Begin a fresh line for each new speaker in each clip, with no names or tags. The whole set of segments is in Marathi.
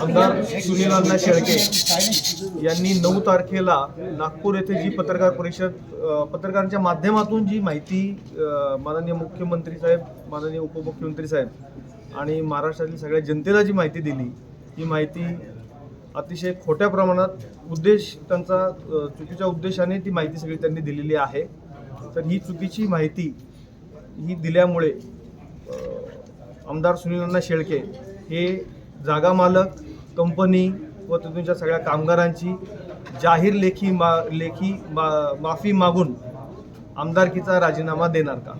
आमदार सुनील अण्णा शेळके यांनी नऊ तारखेला नागपूर येथे जी पत्रकार परिषद पत्रकारांच्या माध्यमातून जी माहिती माननीय मुख्यमंत्री साहेब माननीय उपमुख्यमंत्री साहेब आणि महाराष्ट्रातील सगळ्या जनतेला जी माहिती दिली ही माहिती अतिशय खोट्या प्रमाणात उद्देश त्यांचा चुकीच्या उद्देशाने ती माहिती सगळी त्यांनी दिलेली आहे. तर ही चुकीची माहिती ही दिल्यामुळे आमदार सुनील अण्णा शेळके हे जागा मालक कंपनी व तिथूनच्या सगळ्या कामगारांची जाहीर लेखी मा लेखी मा माफी मागून आमदारकीचा राजीनामा देणार का?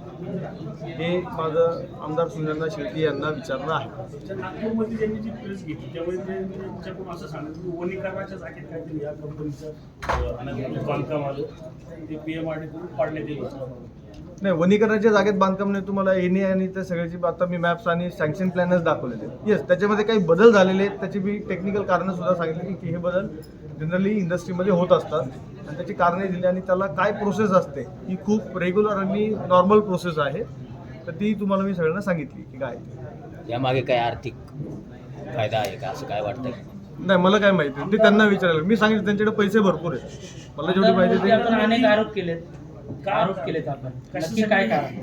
हे माझं आमदार सुनील शेळके यांना विचारणं आहे. नाही वनीकरणाच्या जागेत बांधकाम नाही तुम्हाला एनी आणि त्या सगळ्याची आता मी मॅप्स आणि सँक्शन प्लॅनच दाखवलेले येस त्याच्यामध्ये काही बदल झालेले आहेत त्याची मी टेक्निकल कारणं सुद्धा सांगितली की हे बदल जनरली इंडस्ट्रीमध्ये होत असतात. आणि त्याची कारणे दिली आणि त्याला काय प्रोसेस असते ही खूप रेग्युलर आणि नॉर्मल प्रोसेस आहे. तर ती तुम्हाला मी सगळ्यांना सांगितली की काय.
यामागे काय आर्थिक फायदा आहे का? असं काय वाटतंय?
नाही मला काय माहिती. ते त्यांना विचारायला मी सांगितलं त्यांच्याकडे पैसे भरपूर आहेत. मला जेवढी माहिती आहे
आपण
ते
अनेक आरोप केलेत. आरोप केलेत आपण? नक्की काय कारण?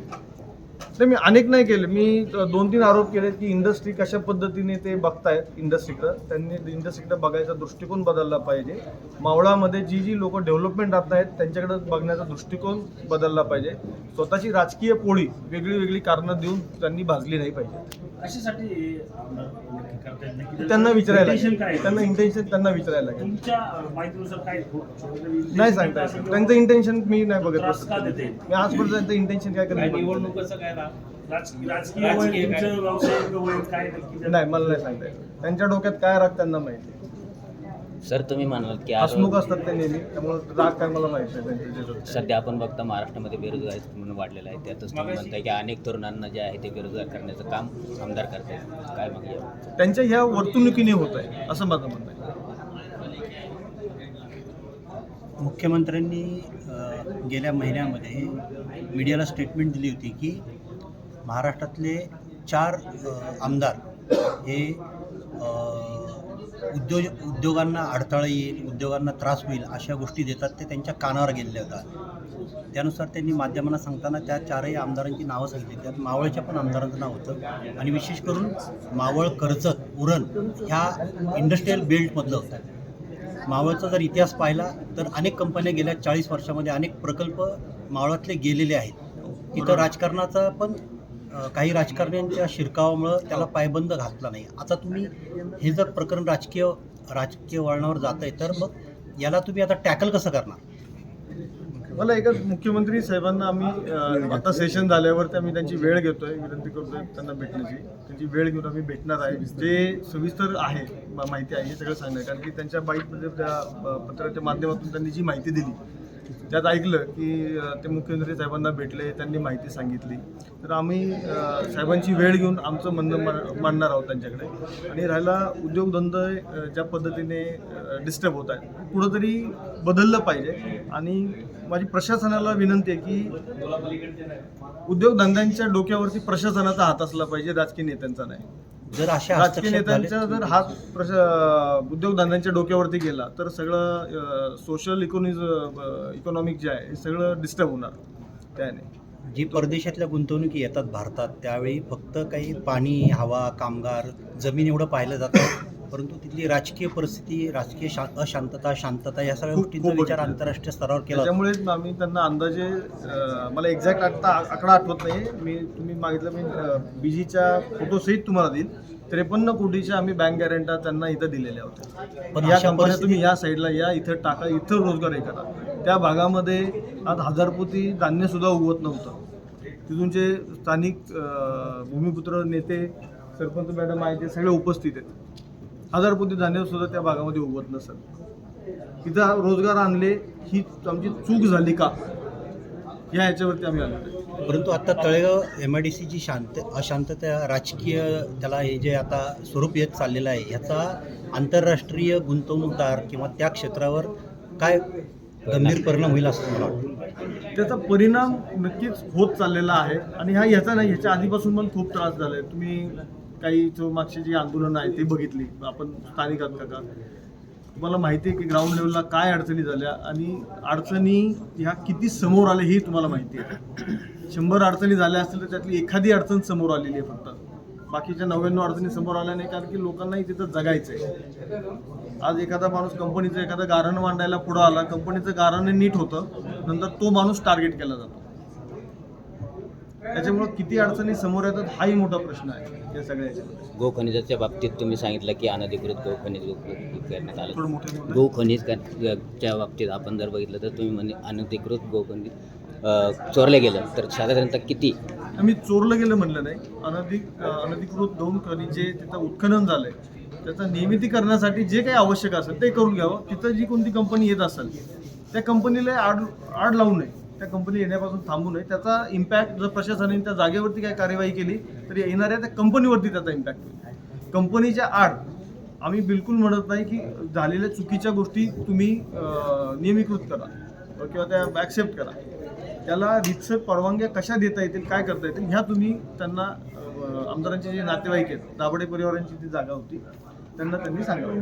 नाही मी अनेक नाही केले. मी दोन तीन आरोप केले की इंडस्ट्री कशा पद्धतीने ते बघतायत इंडस्ट्रीकडं त्यांनी इंडस्ट्रीकडे बघायचा दृष्टिकोन बदलला पाहिजे. मावळामध्ये जी जी लोक डेव्हलपमेंट आणत आहेत त्यांच्याकडे बघण्याचा दृष्टिकोन बदलला पाहिजे. स्वतःची राजकीय पोळी वेगळी वेगळी कारणं देऊन त्यांनी भाजली नाही पाहिजे.
कशासाठी नक्की
त्यांना विचारायला
Intention काय
लागेल.
आहे?
त्यांना इंटेन्शन त्यांना विचारायला लागेल.
तुमच्या अं, माहितीनुसार काय intention
नाही सांगता येत. त्यांचं इंटेन्शन मी नाही बघत
त्रास का देते?
मी आजपर्यंत त्यांचं इंटेन्शन काय
काय
करत
निवडणुकीचं काय राह
राजकीय राजकीय
राजकीय
वय,
काय?
तुमचं व्यावसायिक वय काय नक्की? त्यात-
नाही मला नाही सांगता येत. त्यांच्या डोक्यात काय राग त्यांना माहिती
सर तुम्ही म्हणालात की
हसमुख असतात ते नेहमी त्यामुळे राग काय मला माहिती त्यांच्या.
सध्या आपण बघता महाराष्ट्रामध्ये बेरोजगारी म्हणून वाढलेला आहे त्यातच तुम्ही म्हणताय की अनेक तरुणांना जे आहे ते बेरोजगार करण्याचं काम आमदार करतायत काय मग?
त्यांच्या ह्या वर्तणुकीने होत आहे असं माझं म्हणणं आहे
मुख्यमंत्र्यांनी गेल्या महिन्यामध्ये मीडियाला स्टेटमेंट दिली होती की महाराष्ट्रातले चार आमदार हे अ, उद्योग उद्योगांना अडथळा येईल उद्योगांना त्रास होईल अशा गोष्टी देतात ते त्यांच्या कानावर गेलेल्या होतात. त्यानुसार त्यांनी माध्यमांना सांगताना त्या चारही आमदारांची नावं सांगितली. त्यात मावळच्या पण आमदारांचं नाव होतं. आणि विशेष करून मावळ कर्जत उरण ह्या इंडस्ट्रीयल बेल्टमधलं होतं. मावळचा जर इतिहास पाहिला तर अनेक कंपन्या गेल्या चाळीस वर्षामध्ये अनेक प्रकल्प मावळातले गेलेले आहेत. इथं राजकारणाचा पण काही राजकारण्यांच्या शिरकावामुळं त्याला पायबंद घातला नाही. आता तुम्ही हे जर प्रकरण राजकीय राजकीय वळणावर जात आहे तर मग याला तुम्ही आता टॅकल कसं करणार?
मला एका मुख्यमंत्री साहेबांना आम्ही आता सेशन झाल्यावरती आम्ही त्यांची वेळ घेतोय विनंती करतोय त्यांना भेटण्याची. त्यांची वेळ घेऊन आम्ही भेटणार आहे. जे सविस्तर आहे माहिती आहे हे सगळं सांगणार कारण की त्यांच्या बाईकमध्ये त्या पत्राच्या माध्यमातून त्यांनी जी माहिती दिली त्यात ऐकलं की ते मुख्यमंत्री साहेबांना भेटले त्यांनी माहिती सांगितली. तर आम्ही साहेबांची वेळ घेऊन आमचं म्हणणं मा- मांडणार आहोत त्यांच्याकडे. आणि राहिला उद्योगधंदे ज्या पद्धतीने डिस्टर्ब होत आहेत कुठंतरी बदललं पाहिजे. आणि माझी प्रशासनाला विनंती आहे की उद्योगधंद्यांच्या डोक्यावरती प्रशासनाचा हात असला पाहिजे राजकीय नेत्यांचा नाही.
जर अशा
राजकीय नेत्यांचा जर हात प्रशा उद्योगधंद्यांच्या डोक्यावरती गेला तर सगळं सोशल इकोनिज इकॉनॉमिक जे आहे हे सगळं डिस्टर्ब होणार त्याने.
जी परदेशातल्या गुंतवणुकी येतात भारतात त्यावेळी फक्त काही पाणी हवा कामगार जमीन एवढं पाहिलं जातं परंतु तिथली राजकीय परिस्थिती राजकीय शा अशांतता शांतता या सगळ्या गोष्टींचा विचार. आंतरराष्ट्रीय स्तरावर केला जातो.
त्याच्यामुळे आम्ही त्यांना अंदाजे अं, मला एक्झॅक्ट आता आकडा आठवत नाही मी तुम्ही मागितलं मी बीजीच्या फोटोसहित तुम्हाला देईन. त्रेपन्न कोटीच्या आम्ही बँक गॅरंटा त्यांना इथं दिलेल्या होत्या.
पण
या
अशा
कंपन्या तुम्ही
परिस्थितीत-
या साईडला या इथं टाका इथं रोजगार हे करा. त्या भागामध्ये आज हजारपोती धान्य सुद्धा उगवत नव्हतं. तिथूनचे स्थानिक अं, भूमिपुत्र नेते सरपंच मॅडम आहे ते सगळे उपस्थित आहेत. हजारपोती धान्य सुद्धा त्या भागामध्ये उगवत नसत. इथं रोजगार आणले ही आमची चूक झाली का? या ह्याच्यावरती आम्ही आलो
परंतु आता तळेगाव एम आय डी सीची शांत अशांतता राजकीय त्याला हे जे आता स्वरूप येत चाललेलं आहे ह्याचा आंतरराष्ट्रीय गुंतवणूकदार किंवा त्या क्षेत्रावर काय गंभीर परिणाम होईल असं मला वाटतं?
त्याचा परिणाम नक्कीच होत चाललेला आहे. आणि हा ह्याचा नाही ह्याच्या आधीपासून पण खूप त्रास झाला आहे तुम्ही काही जो मागची जी आंदोलनं आहेत ते बघितली. आपण स्थानिक आहात काका तुम्हाला माहिती आहे की ग्राउंड लेवलला काय अडचणी झाल्या आणि अडचणी ह्या किती समोर आल्या हे तुम्हाला माहिती आहे. शंभर अडचणी झाल्या असतील तर त्यातली एखादी अडचण समोर आलेली आहे फक्त. बाकीच्या नव्याण्णव अडचणी समोर आल्या नाही कारण की लोकांनाही तिथं जगायचं आहे आज एखादा माणूस कंपनीचं एखादं गारण मांडायला पुढं आला कंपनीचं गारण नीट होतं नंतर तो माणूस टार्गेट केला जातो. त्याच्यामुळं किती अडचणी समोर येतात हाही मोठा प्रश्न आहे. या सगळ्या याच्यामध्ये.
गो खनिजाच्या बाबतीत तुम्ही सांगितलं की अनधिकृत गो खनिज करण्यात
थोडं
आलं
मोठे
गो खनिज कर- च्या बाबतीत आपण जर बघितलं तर तुम्ही म्हणे अनधिकृत गो खनिज अ, चोरले गेलं तर साधारणतः किती?
आम्ही चोरलं गेलं म्हणलं नाही. अनधिक अनधिकृत दोन खनिजे तिथं उत्खनन झालंय. त्याचं नियमिती करण्यासाठी जे काही आवश्यक असेल ते करून घ्यावं. तिथं जी कोणती कंपनी येत असेल त्या कंपनीला आड आड लावू नये. त्या कंपनी येण्यापासून थांबू नये. त्याचा इम्पॅक्ट जर प्रशासनाने त्या जागेवरती काय कार्यवाही केली तर येणाऱ्या त्या कंपनीवरती त्याचा इम्पॅक्ट होईल. कंपनीच्या आड आम्ही बिलकुल म्हणत नाही की झालेल्या चुकीच्या गोष्टी तुम्ही नियमीकृत करा. किंवा त्या ॲक्सेप्ट करा. त्याला रितसर परवानग्या कशा देता येतील काय करता येतील ह्या तुम्ही त्यांना आमदारांचे जे नातेवाईक आहेत दाभडे परिवारांची ती जागा होती त्यांना त्यांनी सांगावं.